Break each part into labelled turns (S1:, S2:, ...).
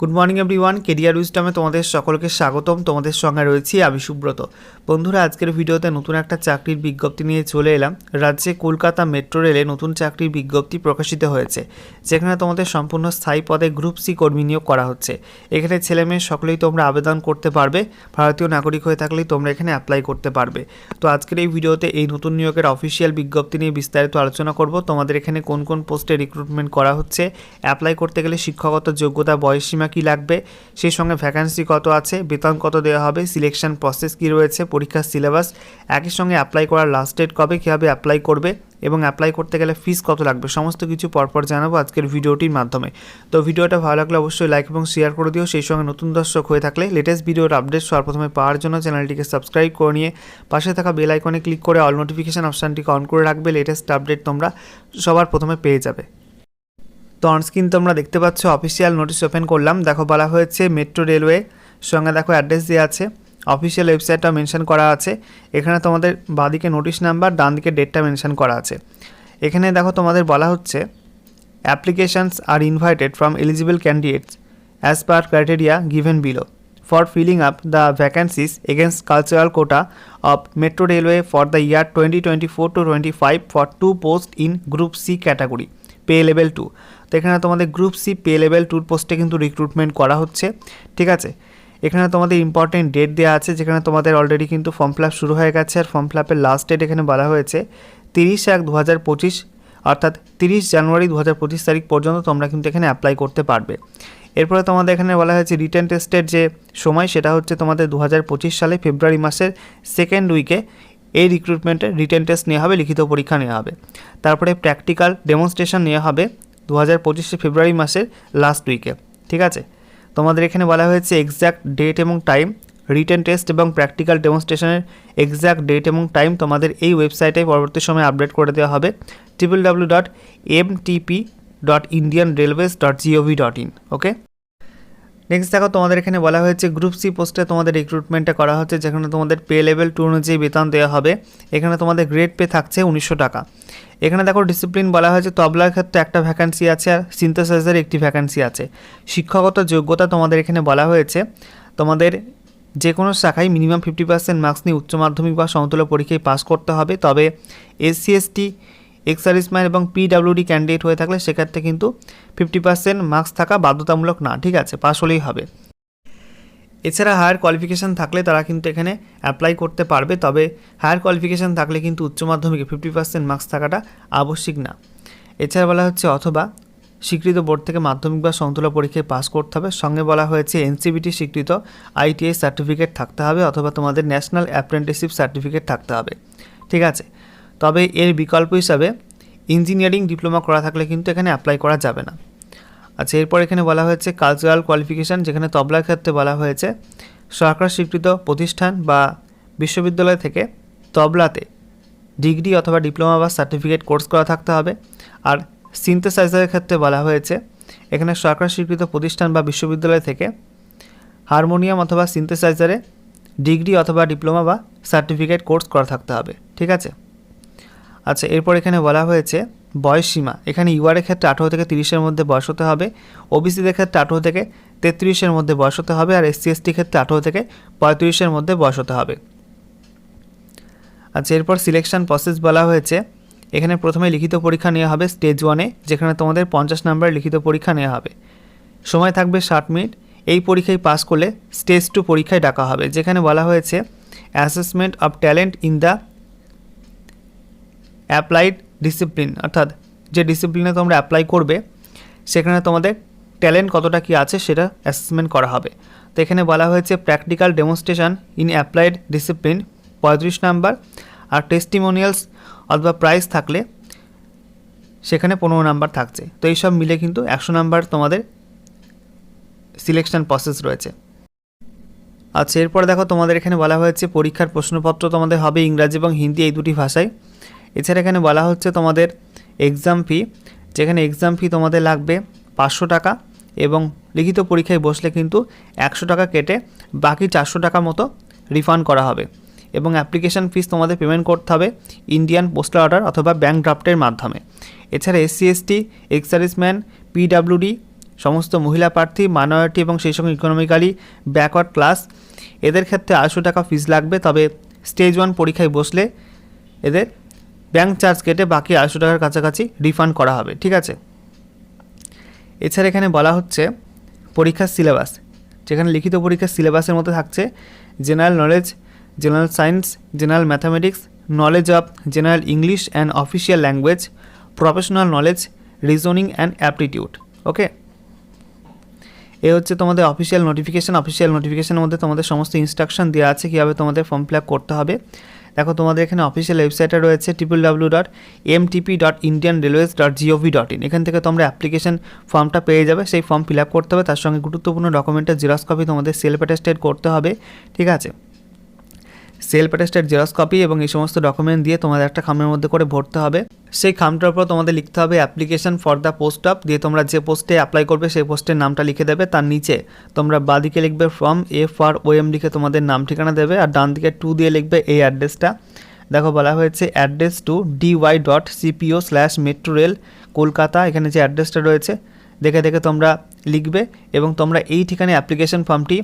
S1: Good morning everyone career উইজডমে তোমাদের সকলকে স্বাগতম। তোমাদের সঙ্গে রয়েছি আমি সুব্রত। বন্ধুরা, আজকের ভিডিওতে নতুন একটা চাকরির বিজ্ঞপ্তি নিয়ে চলে এলাম। রাজ্যে কলকাতা মেট্রো রেলে নতুন চাকরির বিজ্ঞপ্তি প্রকাশিত হয়েছে, যেখানে তোমাদের সম্পূর্ণ স্থায়ী পদে গ্রুপ সি কর্মী নিয়োগ করা হচ্ছে। এখানে ছেলে মেয়ে সকলেই তোমরা আবেদন করতে পারবে। ভারতীয় নাগরিক হয়ে থাকলেই তোমরা এখানে অ্যাপ্লাই করতে পারবে। তো আজকের এই ভিডিওতে এই নতুন নিয়োগের অফিসিয়াল বিজ্ঞপ্তি নিয়ে বিস্তারিত আলোচনা করব। তোমাদের এখানে কোন কোন পোস্টে রিক্রুটমেন্ট করা হচ্ছে? অ্যাপ্লাই করতে গেলে শিক্ষাগত যোগ্যতা বয়সসীমা কী লাগবে? সেই সঙ্গে ভ্যাকান্সি কত আছে? বেতন কত দেওয়া হবে? সিলেকশন প্রসেস কী রয়েছে? পরীক্ষার সিলেবাস একই সঙ্গে অ্যাপ্লাই করার লাস্ট ডেট কবে? কীভাবে অ্যাপ্লাই করবে? এবং অ্যাপ্লাই করতে গেলে ফিস কত লাগবে? সমস্ত কিছু পরপর জানাব আজকের ভিডিওটির মাধ্যমে। তো ভিডিওটা ভালো লাগলে অবশ্যই লাইক এবং শেয়ার করে দিও। সেই সঙ্গে নতুন দর্শক হয়ে থাকলে লেটেস্ট ভিডিওর আপডেট সবার প্রথমে পাওয়ার জন্য চ্যানেলটিকে সাবস্ক্রাইব করে নিয়ে পাশে থাকা বেল আইকনে ক্লিক করে অল নোটিফিকেশান অপশানটিকে অন করে রাখবে। লেটেস্ট আপডেট তোমরা সবার প্রথমে পেয়ে যাবে। তো অনস্ক্রিন তোমরা দেখতে পাচ্ছ অফিসিয়াল নোটিশ ওপেন করলাম। দেখো, বলা হয়েছে মেট্রো রেলওয়ে সঙ্গে দেখো অ্যাড্রেস দেওয়া আছে। অফিসিয়াল ওয়েবসাইটটা মেনশন করা আছে। এখানে তোমাদের বাঁদিকে নোটিশ নাম্বার ডান দিকে ডেটটা মেনশন করা আছে। এখানে দেখো, তোমাদের বলা হচ্ছে applications are invited from eligible candidates as per criteria given below for filling up the vacancies against cultural quota of metro railway for the year twenty twenty four to twenty five for two post in group C category pay level two এখানে তোমাদের group C pay level টুর পোস্টে কিন্তু recruitment করা হচ্ছে, ঠিক আছে? এখানে তোমাদের ইম্পর্টেন্ট ডেট দেওয়া আছে, যেখানে তোমাদের অলরেডি কিন্তু ফর্ম ফিল শুরু হয়ে গেছে আর ফর্ম ফিল লাস্ট ডেট এখানে বলা হয়েছে তিরিশ এক দু হাজার পঁচিশ, অর্থাৎ তিরিশ জানুয়ারি দু হাজার পঁচিশ তারিখ পর্যন্ত তোমরা কিন্তু এখানে অ্যাপ্লাই করতে পারবে। এরপরে তোমাদের এখানে বলা হয়েছে রিটার্ন টেস্টের যে সময়, সেটা হচ্ছে তোমাদের দু হাজার পঁচিশ সালে ফেব্রুয়ারি মাসের সেকেন্ড উইকে এই রিক্রুটমেন্টের রিটার্ন টেস্ট নেওয়া হবে, লিখিত পরীক্ষা নেওয়া হবে। তারপরে প্র্যাকটিক্যাল ডেমনস্ট্রেশন নেওয়া হবে। দু হাজার পঁচিশে ফেব্রুয়ারি মাসের লাস্ট উইকে ঠিক আছে? তোমাদের এখানে বলা হয়েছে এক্স্যাক্ট ডেট এবং টাইম রিটেন টেস্ট এবং প্র্যাকটিক্যাল ডেমনস্ট্রেশনের এক্স্যাক্ট ডেট এবং টাইম তোমাদের এই ওয়েবসাইটে পরবর্তী সময়ে আপডেট করে দেওয়া হবে। Triple W dot M TP dot Indian railways dot GOV dot in okay next দেখো, তোমাদের এখানে বলা হয়েছে গ্রুপ সি পোস্টে তোমাদের রিক্রুটমেন্টটা করা হচ্ছে, যেখানে তোমাদের পে লেভেল টু অনুযায়ী বেতন দেওয়া হবে। এখানে তোমাদের গ্রেড পে থাকছে উনিশশো টাকা। এখানে দেখো ডিসিপ্লিন বলা হয়েছে, তবলার ক্ষেত্রে একটা ভ্যাকান্সি আছে আর সিনথেসাইজার একটি ভ্যাকান্সি আছে। শিক্ষাগত যোগ্যতা তোমাদের এখানে বলা হয়েছে, তোমাদের যে কোনো শাখায় মিনিমাম ফিফটি পার্সেন্ট মার্কস নিয়ে উচ্চ মাধ্যমিক বা সমতুল্য পরীক্ষায় পাস করতে হবে, তবে এসসি এসটি এক্স সার্ভিসম্যান এবং পিডাব্লিউডি ক্যান্ডিডেট হয়ে থাকলে সেক্ষেত্রে কিন্তু ফিফটি পার্সেন্ট মার্কস থাকা বাধ্যতামূলক না, ঠিক আছে? পাস হলেই হবে। এছাড়া হায়ার কোয়ালিফিকেশান থাকলে তারা কিন্তু এখানে অ্যাপ্লাই করতে পারবে, তবে হায়ার কোয়ালিফিকেশান থাকলে কিন্তু উচ্চ মাধ্যমিকে ফিফটি পার্সেন্ট মার্কস থাকাটা আবশ্যিক না। এছাড়া বলা হচ্ছে অথবা স্বীকৃত বোর্ড থেকে মাধ্যমিক বা সমতুল্য পরীক্ষায় পাস করতে হবে। সঙ্গে বলা হয়েছে এনসিবিটি স্বীকৃত আইটিআই সার্টিফিকেট থাকতে হবে অথবা তোমাদের ন্যাশনাল অ্যাপ্রেন্টিসশিপ সার্টিফিকেট থাকতে হবে, ঠিক আছে? তবে এর বিকল্প হিসাবে ইঞ্জিনিয়ারিং ডিপ্লোমা করা থাকলে কিন্তু এখানে অ্যাপ্লাই করা যাবে না। আচ্ছা এরপর এখানে বলা হয়েছে কালচারাল কোয়ালিফিকেশান যেখানে তবলার ক্ষেত্রে বলা হয়েছে সরকার স্বীকৃত প্রতিষ্ঠান বা বিশ্ববিদ্যালয় থেকে তবলাতে ডিগ্রি অথবা ডিপ্লোমা বা সার্টিফিকেট কোর্স করা থাকতে হবে। আর সিনথেসাইজারের ক্ষেত্রে বলা হয়েছে এখানে সরকার স্বীকৃত প্রতিষ্ঠান বা বিশ্ববিদ্যালয় থেকে হারমোনিয়াম অথবা সিনথেসাইজারে ডিগ্রি অথবা ডিপ্লোমা বা সার্টিফিকেট কোর্স করা থাকতে হবে। ঠিক আছে? আচ্ছা এরপর এখানে বলা হয়েছে বয়স সীমা এখানে ইউআরের ক্ষেত্রে আঠেরো থেকে তিরিশের মধ্যে বয়স হতে হবে। ওবিসিদের ক্ষেত্রে আঠেরো থেকে তেত্রিশের মধ্যে বয়স হতে হবে আর এসসি এসটি ক্ষেত্রে আঠেরো থেকে পঁয়ত্রিশের মধ্যে বয়স হতে হবে। আচ্ছা এরপর সিলেকশন প্রসেস বলা হয়েছে। এখানে প্রথমে লিখিত পরীক্ষা নেওয়া হবে স্টেজ ওয়ানে যেখানে তোমাদের পঞ্চাশ নাম্বার লিখিত পরীক্ষা নেওয়া হবে। সময় থাকবে ষাট মিনিট। এই পরীক্ষায় পাস করলে স্টেজ টু পরীক্ষায় ডাকা হবে, যেখানে বলা হয়েছে assessment of talent in the applied discipline অর্থাৎ যে ডিসিপ্লিনে তোমরা অ্যাপ্লাই করবে, সেখানে তোমাদের ট্যালেন্ট কতটা কি আছে সেটা অ্যাসেসমেন্ট করা হবে। তো এখানে বলা হয়েছে practical demonstration in applied discipline পঁয়ত্রিশ নাম্বার, আর টেস্টিমোনিয়ালস অথবা প্রাইজ থাকলে সেখানে পনেরো নাম্বার থাকছে। তো এইসব মিলে কিন্তু একশো নাম্বার তোমাদের সিলেকশন প্রসেস রয়েছে। আচ্ছা এরপর দেখো তোমাদের এখানে বলা হয়েছে পরীক্ষার প্রশ্নপত্র তোমাদের হবে ইংরাজি এবং হিন্দি এই দুটি ভাষায়। এছাড়া এখানে বলা হচ্ছে তোমাদের এক্সাম ফি যেখানে এক্সাম ফি তোমাদের লাগবে পাঁচশো টাকা এবং লিখিত পরীক্ষায় বসলে কিন্তু একশো টাকা কেটে বাকি চারশো টাকা মতো রিফান্ড করা হবে এবং অ্যাপ্লিকেশান ফিস তোমাদের পেমেন্ট করতে হবে ইন্ডিয়ান পোস্টাল অর্ডার অথবা ব্যাঙ্ক ড্রাফটের মাধ্যমে। এছাড়া SC ST ex serviceman PWD সমস্ত মহিলা প্রার্থী মাইনরিটি এবং সেই সঙ্গে ইকোনমিক্যালি ব্যাকওয়ার্ড ক্লাস এদের ক্ষেত্রে আড়াইশো টাকা ফিস লাগবে। তবে স্টেজ ওয়ান পরীক্ষায় বসলে এদের ব্যাংক চার্জ কেটে বাকি আড়াইশো টাকার কাছাকাছি রিফান্ড করা হবে, ঠিক আছে? এছাড়া এখানে বলা হচ্ছে পরীক্ষার সিলেবাস, যেখানে লিখিত পরীক্ষার সিলেবাসের মধ্যে থাকছে general knowledge general science general mathematics knowledge of general English and official language professional knowledge reasoning and aptitude okay এ হচ্ছে তোমাদের অফিসিয়াল নোটিফিকেশান অফিসিয়াল নোটিফিকেশানের মধ্যে তোমাদের সমস্ত ইনস্ট্রাকশন দেওয়া আছে, কীভাবে তোমাদের ফর্ম ফিল করতে হবে। দেখো, তোমাদের এখানে অফিসিয়াল ওয়েবসাইটে রয়েছে triple W dot M MTP dot Indian railways dot GOV dot in এখান থেকে তোমরা অ্যাপ্লিকেশন ফর্মটা পেয়ে যাবে, সেই ফর্ম ফিল আপ করতে হবে। তার সঙ্গে গুরুত্বপূর্ণ ডকুমেন্টের জেরক্স কপি তোমাদের সেলফ অ্যাটেস্টেড করতে হবে, ঠিক আছে? সেলফ অ্যাটেস্টেড জেরক্স কপি এবং এই সমস্ত ডকুমেন্ট দিয়ে তোমাদের একটা খামের মধ্যে করে ভরতে হবে। সেই খামটার উপর তোমাদের লিখতে হবে application for the post of দিয়ে তোমরা যে পোস্টে অ্যাপ্লাই করবে সেই পোস্টের নামটা লিখে দেবে। তার নিচে তোমরা বাদিকে লিখবে ফ্রম এফ আর ওএম লিখে তোমাদের নাম ঠিকানা দেবে আর ডান দিকে টু দিয়ে লিখবে এই অ্যাড্রেসটা দেখো বলা হয়েছে address to DY dot CPO slash metro rail Kolkata, এখানে যে অ্যাড্রেসটা রয়েছে, দেখে দেখে তোমরা লিখবে এবং তোমরা এই ঠিকানায় অ্যাপ্লিকেশন ফর্মটি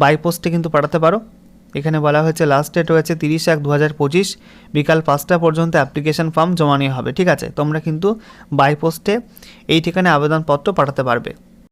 S1: বাই পোস্টে কিন্তু পাঠাতে পারো। এখানে বলা হয়েছে লাস্ট ডেট রয়েছে তিরিশ এক দু বিকাল পাঁচটা পর্যন্ত অ্যাপ্লিকেশন ফর্ম জমা নিয়ে হবে, ঠিক আছে? তোমরা কিন্তু বাইপোস্টে এই ঠিকানায় আবেদনপত্র পাঠাতে পারবে।